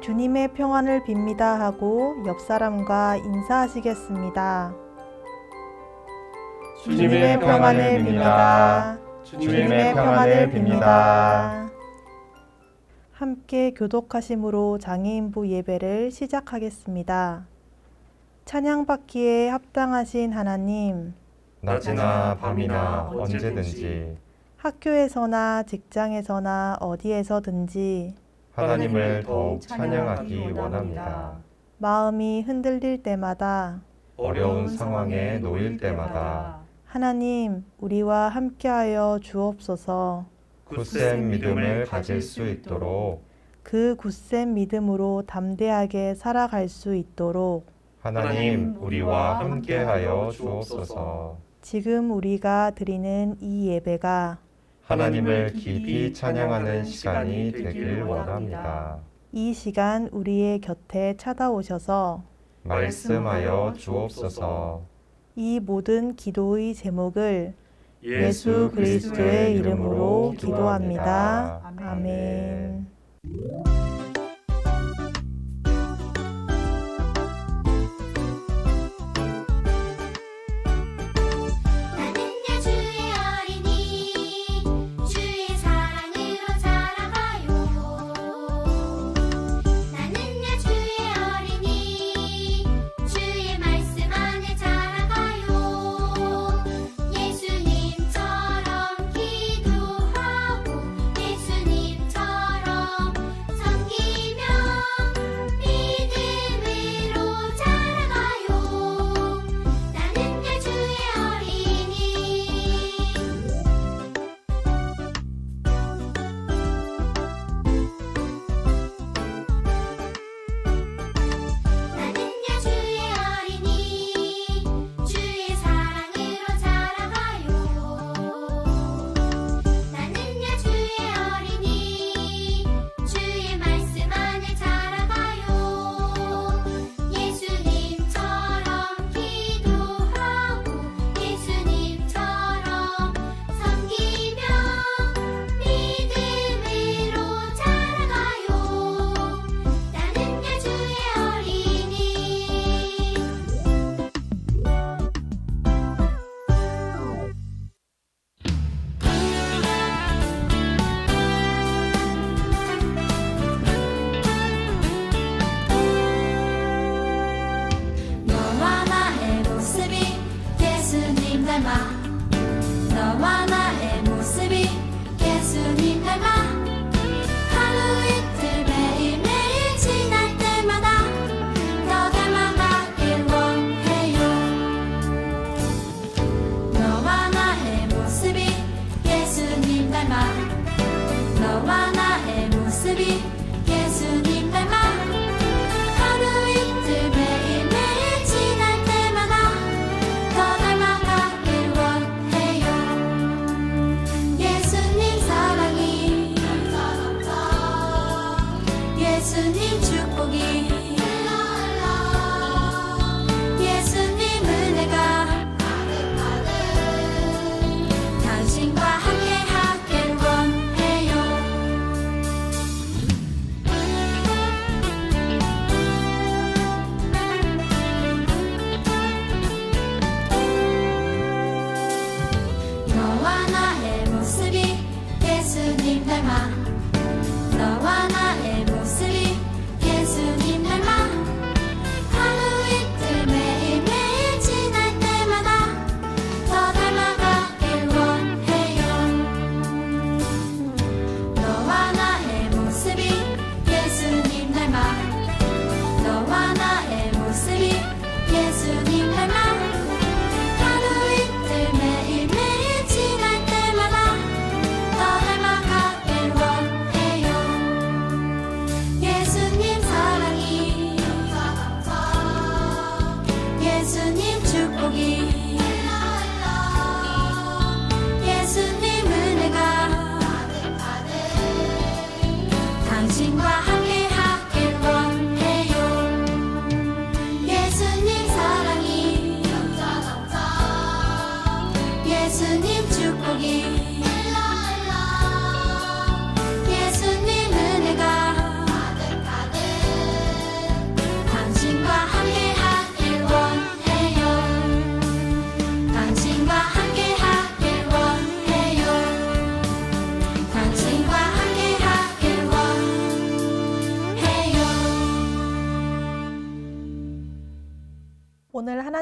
주님의 평안을 빕니다 하고 옆 사람과 인사하시겠습니다. 주님의 평안을 빕니다. 주님의 평안을 빕니다. 함께 교독하심으로 장애인부 예배를 시작하겠습니다. 찬양받기에 합당하신 하나님, 낮이나 밤이나 언제든지 학교에서나 직장에서나 어디에서든지 하나님을 더욱 찬양하기 원합니다. 마음이 흔들릴 때마다 어려운 상황에 놓일 때마다 하나님, 우리와 함께하여 주옵소서. 굳센 믿음을 가질 수 있도록 그 굳센 믿음으로 담대하게 살아갈 수 있도록 하나님 우리와 함께하여 주옵소서. 지금 우리가 드리는 이 예배가 하나님을 깊이 찬양하는 시간이 되길 원합니다. 이 시간 우리의 곁에 찾아오셔서 말씀하여 주옵소서. 이 모든 기도의 제목을 예수 그리스도의 이름으로 기도합니다. 아멘.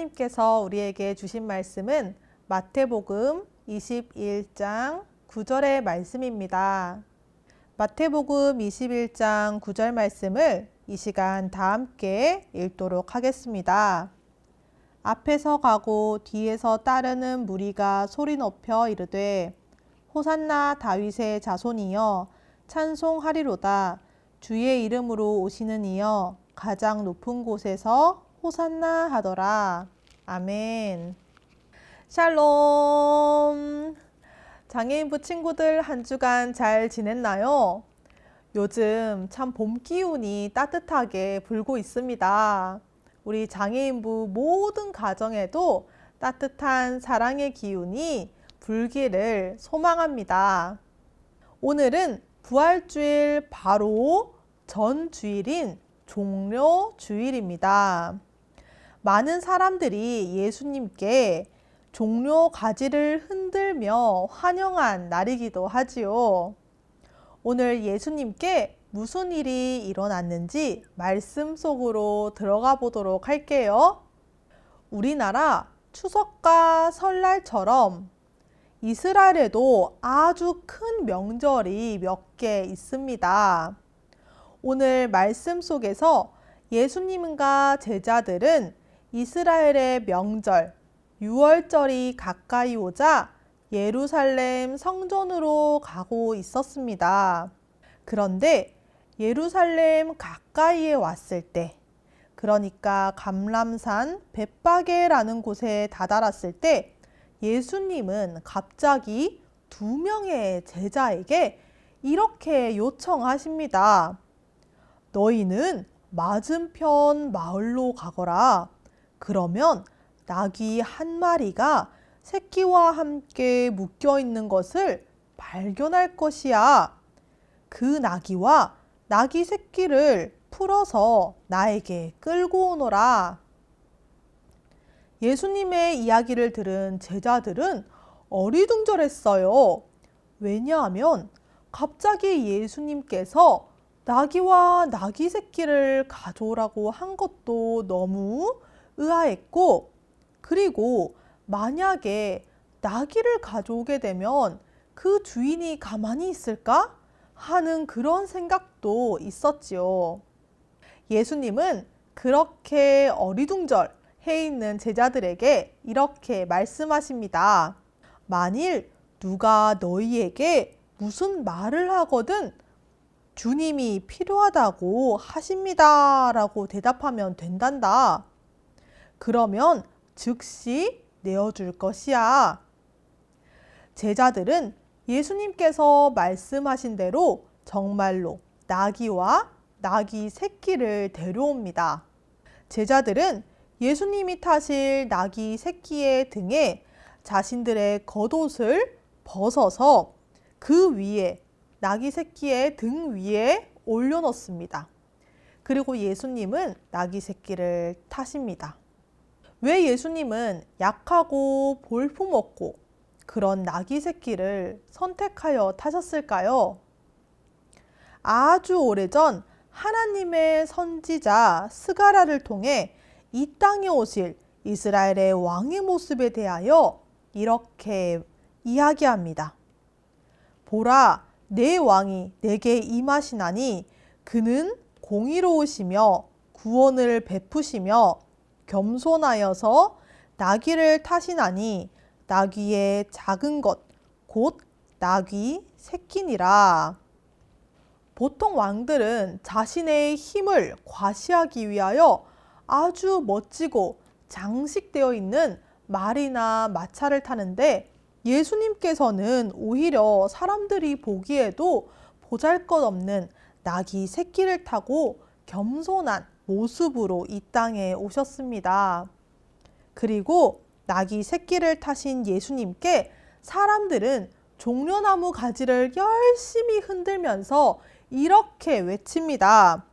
하나님께서 우리에게 주신 말씀은 마태복음 21장 9절의 말씀입니다. 마태복음 21장 9절 말씀을 이 시간 다 함께 읽도록 하겠습니다. 앞에서 가고 뒤에서 따르는 무리가 소리 높여 이르되 호산나 다윗의 자손이여 찬송하리로다 주의 이름으로 오시는 이여 가장 높은 곳에서 호산나 하더라. 아멘. 샬롬. 장애인부 친구들 한 주간 잘 지냈나요? 요즘 참 봄 기운이 따뜻하게 불고 있습니다. 우리 장애인부 모든 가정에도 따뜻한 사랑의 기운이 불기를 소망합니다. 오늘은 부활주일 바로 전 주일인 종료 주일입니다. 많은 사람들이 예수님께 종료 가지를 흔들며 환영한 날이기도 하지요. 오늘 예수님께 무슨 일이 일어났는지 말씀 속으로 들어가 보도록 할게요. 우리나라 추석과 설날처럼 이스라엘에도 아주 큰 명절이 몇 개 있습니다. 오늘 말씀 속에서 예수님과 제자들은 이스라엘의 명절, 유월절이 가까이 오자 예루살렘 성전으로 가고 있었습니다. 그런데 예루살렘 가까이에 왔을 때, 그러니까 감람산 벳바게라는 곳에 다다랐을 때 예수님은 갑자기 두 명의 제자에게 이렇게 요청하십니다. 너희는 맞은편 마을로 가거라. 그러면 나귀 한 마리가 새끼와 함께 묶여 있는 것을 발견할 것이야. 그 나귀와 나귀 새끼를 풀어서 나에게 끌고 오너라. 예수님의 이야기를 들은 제자들은 어리둥절했어요. 왜냐하면 갑자기 예수님께서 나귀와 나귀 새끼를 가져오라고 한 것도 너무 의아했고, 그리고 만약에 나귀를 가져오게 되면 그 주인이 가만히 있을까? 하는 그런 생각도 있었지요. 예수님은 그렇게 어리둥절 해 있는 제자들에게 이렇게 말씀하십니다. 만일 누가 너희에게 무슨 말을 하거든 주님이 필요하다고 하십니다. 라고 대답하면 된단다. 그러면 즉시 내어줄 것이야. 제자들은 예수님께서 말씀하신 대로 정말로 나귀와 나귀 새끼를 데려옵니다. 제자들은 예수님이 타실 나귀 새끼의 등에 자신들의 겉옷을 벗어서 그 위에 나귀 새끼의 등 위에 올려놓습니다. 그리고 예수님은 나귀 새끼를 타십니다. 왜 예수님은 약하고 볼품없고 그런 나귀 새끼를 선택하여 타셨을까요? 아주 오래전 하나님의 선지자 스가라를 통해 이 땅에 오실 이스라엘의 왕의 모습에 대하여 이렇게 이야기합니다. 보라, 내 왕이 내게 임하시나니 그는 공의로우시며 구원을 베푸시며 겸손하여서 나귀를 타시나니 나귀의 작은 것, 곧 나귀 새끼니라. 보통 왕들은 자신의 힘을 과시하기 위하여 아주 멋지고 장식되어 있는 말이나 마차를 타는데 예수님께서는 오히려 사람들이 보기에도 보잘 것 없는 나귀 새끼를 타고 겸손한 모습으로 이 땅에 오셨습니다. 그리고 나귀 새끼를 타신 예수님께 사람들은 종려나무 가지를 열심히 흔들면서 이렇게 외칩니다.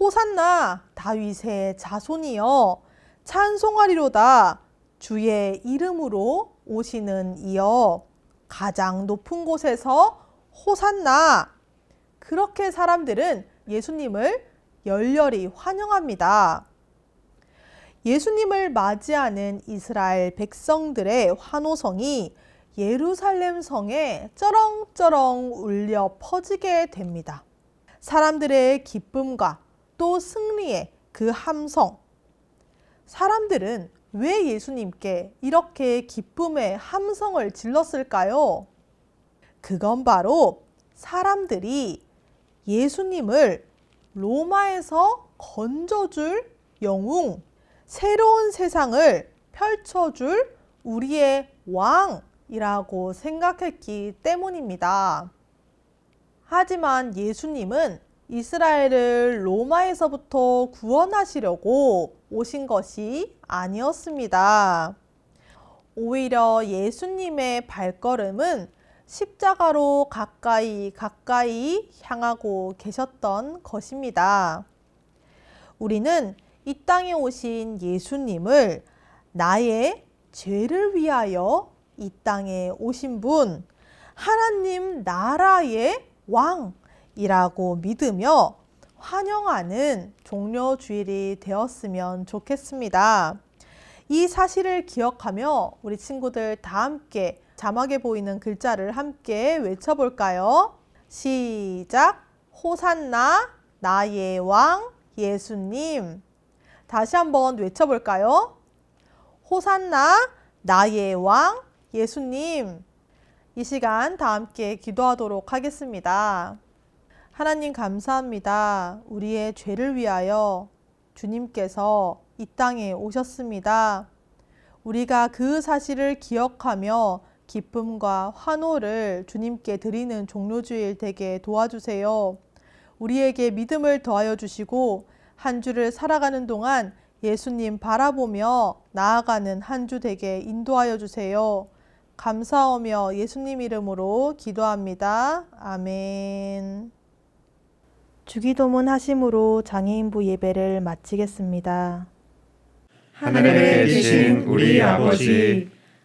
호산나 다윗의 자손이여 찬송하리로다 주의 이름으로 오시는 이여 가장 높은 곳에서 호산나 그렇게 사람들은 예수님을 열렬히 환영합니다. 예수님을 맞이하는 이스라엘 백성들의 환호성이 예루살렘 성에 쩌렁쩌렁 울려 퍼지게 됩니다. 사람들의 기쁨과 또 승리의 그 함성. 사람들은 왜 예수님께 이렇게 기쁨의 함성을 질렀을까요? 그건 바로 사람들이 예수님을 로마에서 건져줄 영웅, 새로운 세상을 펼쳐줄 우리의 왕이라고 생각했기 때문입니다. 하지만 예수님은 이스라엘을 로마에서부터 구원하시려고 오신 것이 아니었습니다. 오히려 예수님의 발걸음은 십자가로 가까이 가까이 향하고 계셨던 것입니다. 우리는 이 땅에 오신 예수님을 나의 죄를 위하여 이 땅에 오신 분, 하나님 나라의 왕이라고 믿으며 환영하는 종려 주일이 되었으면 좋겠습니다. 이 사실을 기억하며 우리 친구들 다 함께 자막에 보이는 글자를 함께 외쳐볼까요? 시작! 호산나 나의 왕 예수님. 다시 한번 외쳐볼까요? 호산나 나의 왕 예수님. 이 시간 다 함께 기도하도록 하겠습니다. 하나님 감사합니다. 우리의 죄를 위하여 주님께서 이 땅에 오셨습니다. 우리가 그 사실을 기억하며 기쁨과 환호를 주님께 드리는 종료주일 되게 도와주세요. 우리에게 믿음을 더하여 주시고 한 주를 살아가는 동안 예수님 바라보며 나아가는 한 주 되게 인도하여 주세요. 감사하며 예수님 이름으로 기도합니다. 아멘. 주기도문 하심으로 장애인부 예배를 마치겠습니다. 하늘에 계신 우리 아버지,